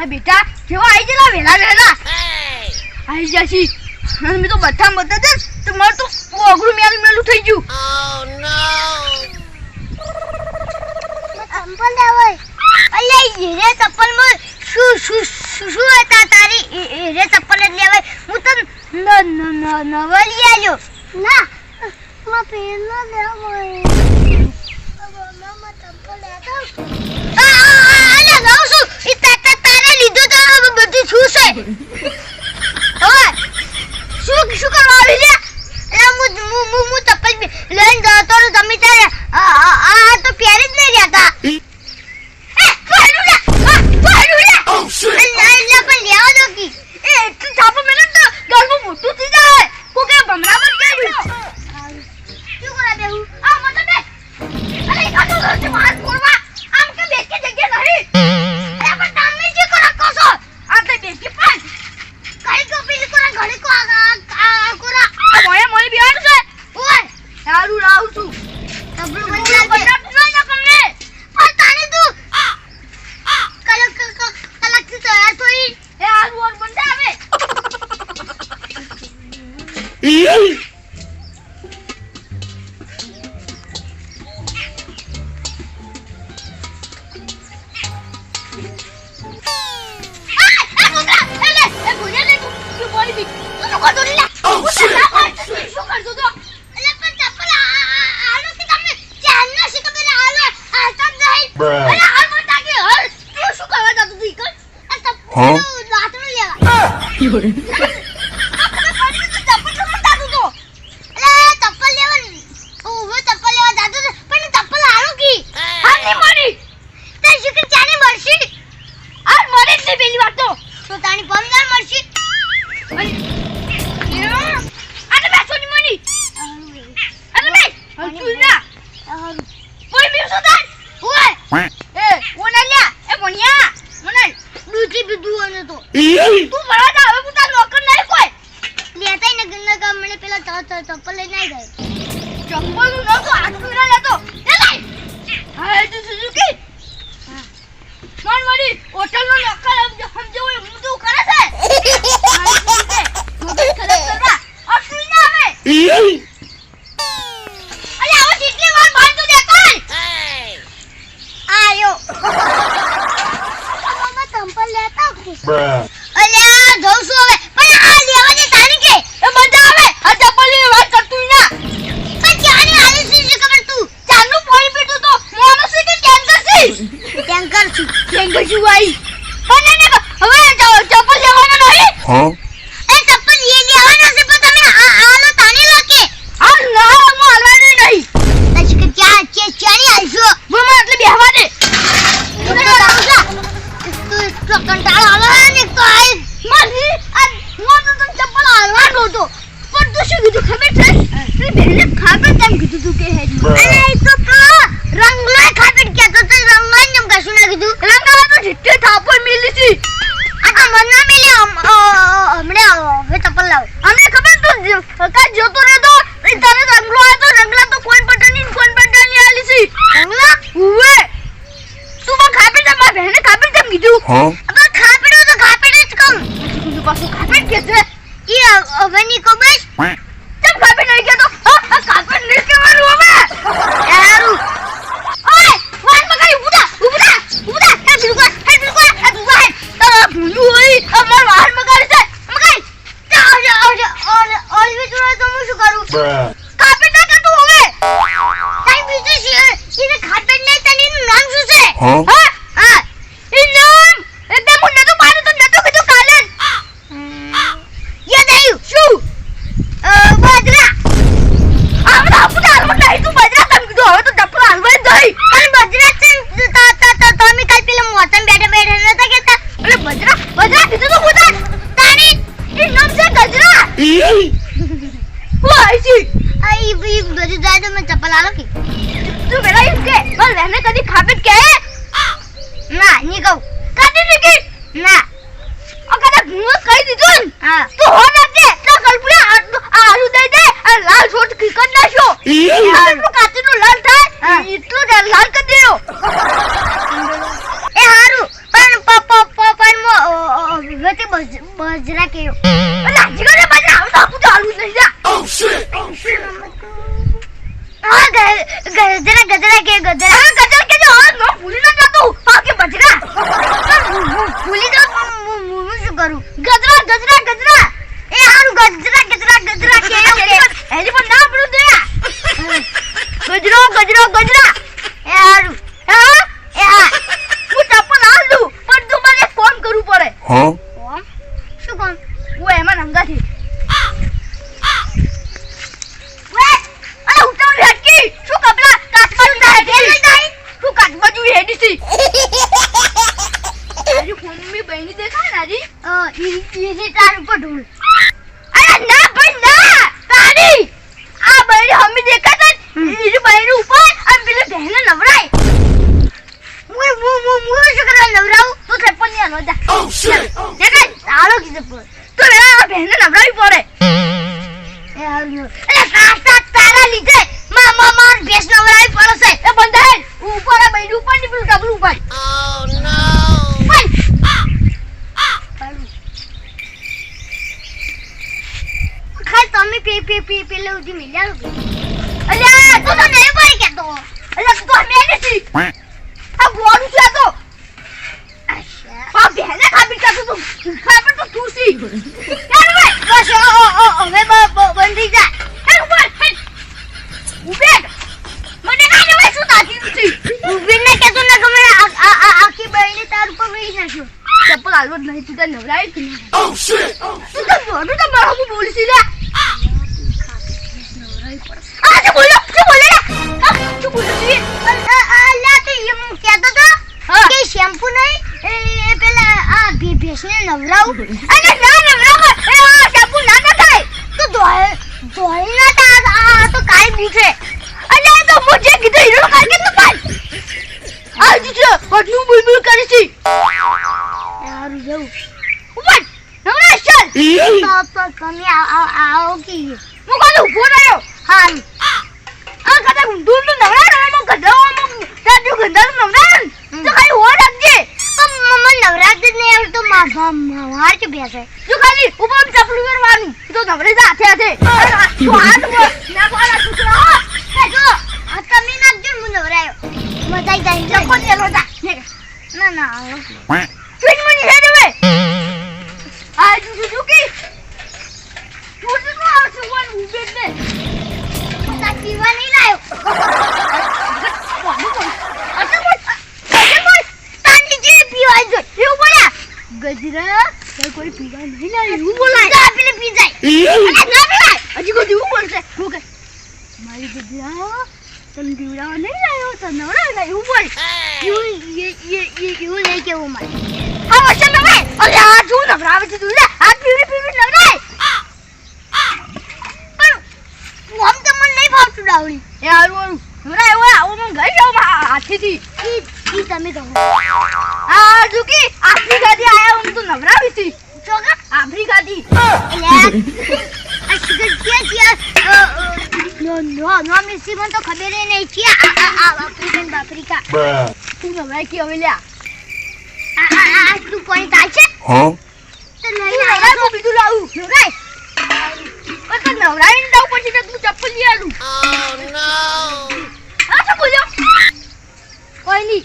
અરે બેટા? કેવો આવી જલા વેલા વેલા. આવી જશી અને મેં તો બધા બધા છે તો મારું તો અઘરું મેલું મેલું થઈ ગયું. Oh, ચંપલ દેવાય અલે હીરે ચપ્પલમાં શું શું શું હતા તારી? હીરે ચંપલ જ લેવાય હું તો નવા લઈ આવ્યો ના. પેલો લેવાય તું? તબલું બંધ Oh, shit! Bruh. Huh? Hotel નો નોકર સમજો એ ઊંધું કરે છે. મગજ ખરાબ કરવા અશ્વિન ના આવે અરે આવો કેટલી વાર બાર તો દેતો આયો. મામા તંપલ લેતા ખુશ ટેન્કર છું? ટેન્કર છું ભાઈ જ કહું બીજું પાછું કાપડ કે છે એ હવે ની કહું બસ તમ કાપડ નહીં કહેતો કાપડ નહીં કહેવાનું હવે નથી કાઢી ટિકિટ ના. ઓ કદાચ હું કહી દીધું હા. તો હો ના દે. તો કલ્પના આ આલુ દે આ લાલ છોડ ખીકર નાખો એટલું કાચી નું લાલ થાય. એટલું જ લાલ કરી દેજો. એ હારું. પણ પપ્પા પપ્પા મો વેતે બજરા કેયો. અલા જીગરે બજરા આવું તો આપું તો આલુ નહીં જા ઓ શિટ ઓ શિટ હા ગજરા ગજરા કે ગજરા. હા ગજરા ગજરા ગજરા ગજરા. એ હારું ગજરા ગજરા ગજરા કે એની પણ ના ગજરો ગજરો, ગજરા એ હારું હા એ હા હું ચપ્પલ હાલ દઉં પણ તું મને ફોન કરવું પડે Huh? કોણ શું કોણ હું એમાં નંગાથી વે અરે હું તો હેડકી શું કપડા કાચબાજુ ના હેડી શું કાચબાજુ હેડી છી હજી મમ્મી બહેની દેખાય ને હજી ઈ ઈ તાર ઉપર ઢોલ અરે ના ભાઈ ના! તારી! આ બહેની હમી દેખાય છે બહેની ઉપર અને પેલી બહેને નવરાય. હું હું હું હું શું કરવા નવરાવું? તું ની Oh દેખાય તારો કીધું પર. તું રે આ બહેને નવરાવી પડે. એ આવ્યો એટલે કાચા તારા લીધે મા મા માર ભેંસ નવરાવી પડે છે એ બંધ હે ઉપર આ બહેની ઉપરની પેલું ડબલું ઉપર Oh no! ખાલી તમે પે પે પે પેલે ઉધી મિલ્યા લો અલ્યા, તું તો નહીં પડી કેતો અલ્યા, તું તો મેં નથી. આ ગોળું છે તો. આ બહેને ખાબી કાતું તું. ખાબર તો તું સી. ચાલ ભાઈ, બસ, ઓ ઓ ઓ, હવે બંધ જા હે ઉપર હે ઉભે રહે. મને ના જવાય શું તાકી નથી ઊભી ના કેતો ના ગમે આ આ આ આખી બહેને તાર ઉપર વહી નાખ્યો ચપ્પલ હાલવો જ નહીં તું તો નવરાય કે નહીં. Oh shit! તું તો મોઢું તો મારા હું બોલશી લે. તો તો હા. શેમ્પુ નહીં પેલા આ ભે ભેંસને નવરાવું. અરે ના નવરાવ શેમ્પુ ના ના થાય. તો ધોળ ધોળી ના તા આ તો કાઈ એ તો મુજે કીધું હીરો કર કે તું પાડ આ બુલબુલ કરી છી સારું જવું ઉપર નવરા ચાલ તો તો તમે આવ- આવ- કે હું કોણ ઊભો રહ્યો હારું આ કદા ઊંધું ઊંધું નવરા નવરા ગધાવામાં તાજુ ગંધાનું નવરા તો ખાલી હો રાખજે મમ્મા નવરાત્રિ જ નહીં આવડતું મા મા- માર કે બેસે જો ખાલી ઉપર ચપલું કરવાનું તો નવરે સાથે સાથે તો હાથ ઉપર નાખવાના છોકરા હો. જો આ તમે નાખજો ને હું નવરાયો. મજા આવી જાય. ચપ્પલ લેલો જા. ના ના ગજરા કોઈ તા જાય અરે બોલશે હું કે મારી ગજરા તને પીવડાવવા નહીં એવું નહીં કેવું મારે આ વર્ષે નવાય અરે આ શું નવડાવે છે તું લે આ પીવડી પીવડી નવડાય પણ આમ તો મને ડાવડી એ હારું હારું નવડાય હોય આવો મને ઘરે જાવ હાથેથી. ઈ તમે કહો આ જુકી આફ્રિકાથી આયા હું તો નવરાવી છી ચોકા આફ્રિકાથી. આ નો નો નો મિસી મને તો ખબર નહીં. છે આ આ આ આફ્રિકન Bruh. તું નવરાય કે હવે લ્યા. આ આ આ આટલું પાણી થાય છે? Huh? તો તું નહીં તો બીજું લાવું. નવરાય પણ તો નવરાઈને લાવ પછી તો તું ચપ્પલ લઈ આલું. આ શું બોલ્યો? કોઈ નહીં.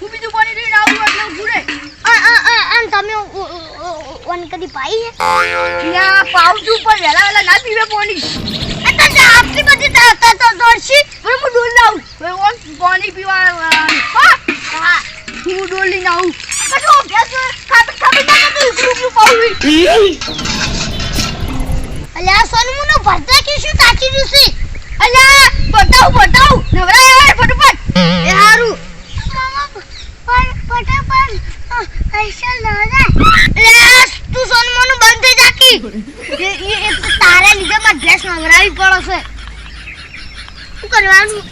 હું બીજું પાણી લઈને આવું એટલે ઊભું રહે આ આ આ આ તમે ઓન કદી પાઈ છે? ના પાવતું પણ વહેલા વહેલા ના પીવે પાણી. આ તો જા આટલી બધી ત- ત- દોડશી. હવે હું ડોલ લાવું. ઓન પાણી પીવા હા. હા. હું ડોલ લઈને આવું. કશો અભ્યાસ ખાબી ખાબી ના કરતો એકલું એકલું પાવું અલ્યા સોનમુનો ભરતા કે શું કાચી રૂસી અલ્યા બતાવ બતાવ નવરા આવે ફટાફટ. એ હારું. પણ ફટાફટ પૈસા નવરા જાય તું તું સોનમુનું બંધ થઈ જાકી. એ એ તારા લીધે માં ડ્રેસ નવરાવી પડો છે શું કરવાનું?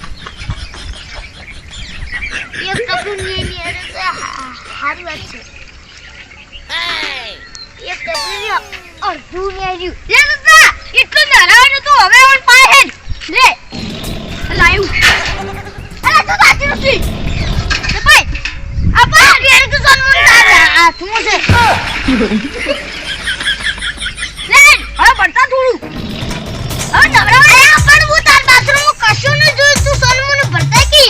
એ કપડું ની ની અરે હારી વાત છે. એ લ્યો, અડધું મેર્યું લે દાદા તું હવે ઓન પાહે લે. લાયું અલા, તું સાચી નથી. ભાઈ, આ તું છે? હવે પડતા થોડું હવે કશું ન જોયું. તું સોન મુન ભરતા કી?